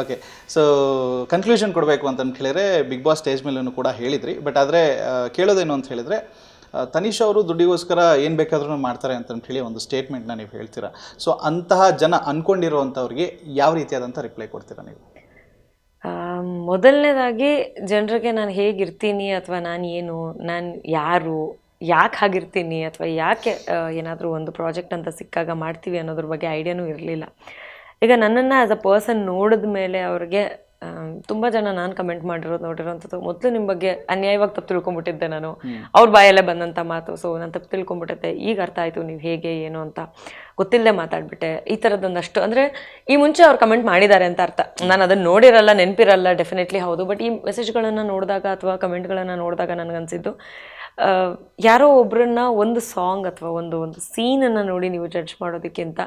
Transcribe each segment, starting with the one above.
Okay so conclusion ಕೊಡಬೇಕು ಅಂತ ಹೇಳಿದ್ರೆ ಬಿಗ್ ಬಾಸ್ ಸ್ಟೇಜ್ ಮೇಲೂ ಕೂಡ ಹೇಳಿದ್ರಿ ಬಟ್ ಆದರೆ ಕೇಳೋದೇನು ಅಂತ ಹೇಳಿದರೆ ತನಿಷ್ ಅವರು ದುಡ್ಡಿಗೋಸ್ಕರ ಏನು ಬೇಕಾದ್ರೂ ಮಾಡ್ತಾರೆ ಅಂತ ಹೇಳಿ ಒಂದು ಸ್ಟೇಟ್ಮೆಂಟ್ನ ನೀವು ಹೇಳ್ತೀರಾ? ಸೊ ಅಂತಹ ಜನ ಅಂದ್ಕೊಂಡಿರುವಂಥವ್ರಿಗೆ ಯಾವ ರೀತಿಯಾದಂಥ ರಿಪ್ಲೈ ಕೊಡ್ತೀರಾ ನೀವು? ಮೊದಲನೇದಾಗಿ, ಜನರಿಗೆ ನಾನು ಹೇಗಿರ್ತೀನಿ ಅಥವಾ ನಾನು ಏನು, ನಾನು ಯಾರು ಯಾಕೆ ಆಗಿರ್ತೀನಿ ಅಥವಾ ಯಾಕೆ ಏನಾದರೂ ಒಂದು ಪ್ರಾಜೆಕ್ಟ್ ಅಂತ ಸಿಕ್ಕಾಗ ಮಾಡ್ತೀವಿ ಅನ್ನೋದ್ರ ಬಗ್ಗೆ ಐಡಿಯಾನೂ ಇರಲಿಲ್ಲ. ಈಗ ನನ್ನನ್ನು ಆ್ಯಸ್ ಅ ಪರ್ಸನ್ ನೋಡಿದ ಮೇಲೆ ಅವ್ರಿಗೆ ತುಂಬ ಜನ ನಾನು ಕಮೆಂಟ್ ಮಾಡಿರೋದು ನೋಡಿರೋಂಥದ್ದು. ಮೊದಲು ನಿಮ್ಮ ಬಗ್ಗೆ ಅನ್ಯಾಯವಾಗಿ ತಪ್ಪು ತಿಳ್ಕೊಂಬಿಟ್ಟಿದ್ದೆ ನಾನು. ಅವ್ರ ಬಾಯಲ್ಲೇ ಬಂದಂಥ ಮಾತು. ಸೊ ನಾನು ತಪ್ಪು ತಿಳ್ಕೊಂಬಿಟ್ಟಿದ್ದೆ ಈಗ ಅರ್ಥ ಆಯಿತು ನೀವು ಹೇಗೆ ಏನು ಅಂತ. ಗೊತ್ತಿಲ್ಲದೆ ಮಾತಾಡ್ಬಿಟ್ಟೆ. ಈ ಥರದ್ದೊಂದಷ್ಟು ಅಂದರೆ ಈ ಮುಂಚೆ ಅವ್ರು ಕಮೆಂಟ್ ಮಾಡಿದ್ದಾರೆ ಅಂತ ಅರ್ಥ. ನಾನು ಅದನ್ನು ನೋಡಿರಲ್ಲ ನೆನಪಿರಲ್ಲ ಡೆಫಿನೆಟ್ಲಿ ಹೌದು. ಬಟ್ ಈ ಮೆಸೇಜ್ಗಳನ್ನು ನೋಡಿದಾಗ ಅಥವಾ ಕಮೆಂಟ್ಗಳನ್ನು ನೋಡಿದಾಗ ನನಗನ್ಸಿದ್ದು ಯಾರೋ ಒಬ್ಬರನ್ನ ಒಂದು ಸಾಂಗ್ ಅಥವಾ ಒಂದು ಒಂದು ಸೀನನ್ನು ನೋಡಿ ನೀವು ಜಡ್ಜ್ ಮಾಡೋದಕ್ಕಿಂತ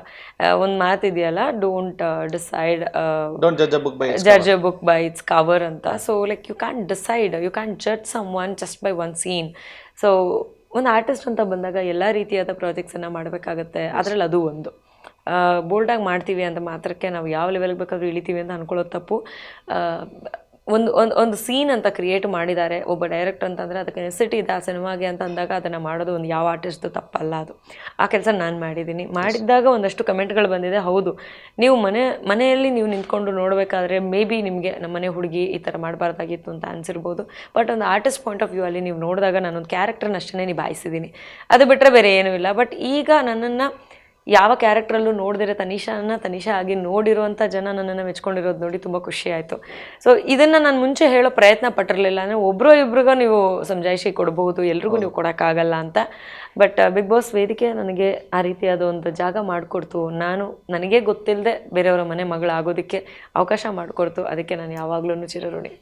ಒಂದು ಮಾತಿದೆಯಲ್ಲ don't decide judge a book by its cover ಅಂತ. So like you can decide you can judge someone just by one scene so ಒಂದು ಆರ್ಟಿಸ್ಟ್ ಅಂತ ಬಂದಾಗ ಎಲ್ಲ ರೀತಿಯಾದ ಪ್ರಾಜೆಕ್ಟ್ಸನ್ನು ಮಾಡಬೇಕಾಗತ್ತೆ. ಅದರಲ್ಲಿ ಅದು ಒಂದು. ಬೋಲ್ಡಾಗಿ ಮಾಡ್ತೀವಿ ಅಂತ ಮಾತ್ರಕ್ಕೆ ನಾವು ಯಾವ ಲೆವೆಲ್ಗೆ ಬೇಕಾದ್ರೂ ಇಳಿತೀವಿ ಅಂತ ಅನ್ಕೊಳ್ಳೋದು ತಪ್ಪು. ಒಂದು ಒಂದು ಒಂದು ಸೀನ್ ಅಂತ ಕ್ರಿಯೇಟ್ ಮಾಡಿದ್ದಾರೆ. ಒಬ್ಬ ಡೈರೆಕ್ಟರ್ ಅಂತಂದರೆ ಅದಕ್ಕೆ ನೆಸಿಟಿ ಇದೆ ಆ ಸಿನಿಮಾಗೆ ಅಂತ ಅಂದಾಗ ಅದನ್ನು ಮಾಡೋದು ಒಂದು ಯಾವ ಆರ್ಟಿಸ್ಟ್ದು ತಪ್ಪಲ್ಲ ಅದು. ಆ ಕೆಲಸ ನಾನು ಮಾಡಿದ್ದೀನಿ. ಮಾಡಿದ್ದಾಗ ಒಂದಷ್ಟು ಕಮೆಂಟ್ಗಳು ಬಂದಿದೆ. ಹೌದು. ನೀವು ಮನೆ, ಮನೆಯಲ್ಲಿ ನೀವು ನಿಂತ್ಕೊಂಡು ನೋಡಬೇಕಾದ್ರೆ ಮೇ ಬಿ ನಿಮಗೆ ನಮ್ಮ ಮನೆ ಹುಡುಗಿ ಈ ಥರ ಮಾಡಬಾರ್ದಾಗಿತ್ತು ಅಂತ ಅನಿಸಿರ್ಬೋದು. ಬಟ್ ಒಂದು ಆರ್ಟಿಸ್ಟ್ ಪಾಯಿಂಟ್ ಆಫ್ ವ್ಯೂ ಅಲ್ಲಿ ನೀವು ನೋಡಿದಾಗ ನಾನೊಂದು ಕ್ಯಾರೆಕ್ಟರ್ನ ಅಷ್ಟೇ ನಿಭಾಯಿಸಿದ್ದೀನಿ. ಅದು ಬಿಟ್ಟರೆ ಬೇರೆ ಏನೂ ಇಲ್ಲ. ಬಟ್ ಈಗ ನನ್ನನ್ನು ಯಾವ ಕ್ಯಾರೆಕ್ಟ್ರಲ್ಲೂ ನೋಡಿದಿರೋ ತನಿಷಾನ ತನಿಷಾ ಆಗಿ ನೋಡಿರುವಂಥ ಜನ ನನ್ನನ್ನು ಮೆಚ್ಕೊಂಡಿರೋದು ನೋಡಿ ತುಂಬ ಖುಷಿ ಆಯಿತು. ಸೊ ಇದನ್ನು ನಾನು ಮುಂಚೆ ಹೇಳೋ ಪ್ರಯತ್ನ ಪಟ್ಟಿರಲಿಲ್ಲ. ಅಂದರೆ ಒಬ್ಬರು ಇಬ್ಬರಿಗೂ ನೀವು ಸಮಜಾಯಿಷಿ ಕೊಡಬಹುದು ಎಲ್ರಿಗೂ ನೀವು ಕೊಡೋಕ್ಕಾಗಲ್ಲ ಅಂತ. ಬಟ್ ಬಿಗ್ ಬಾಸ್ ವೇದಿಕೆ ನನಗೆ ಆ ರೀತಿಯಾದ ಒಂದು ಜಾಗ ಮಾಡಿಕೊಡ್ತು. ನಾನು ನನಗೆ ಗೊತ್ತಿಲ್ಲದೆ ಬೇರೆಯವರ ಮನೆ ಮಗಳಾಗೋದಕ್ಕೆ ಅವಕಾಶ ಮಾಡಿಕೊಡ್ತು. ಅದಕ್ಕೆ ನಾನು ಯಾವಾಗಲೂ ಚಿರಋಣಿ.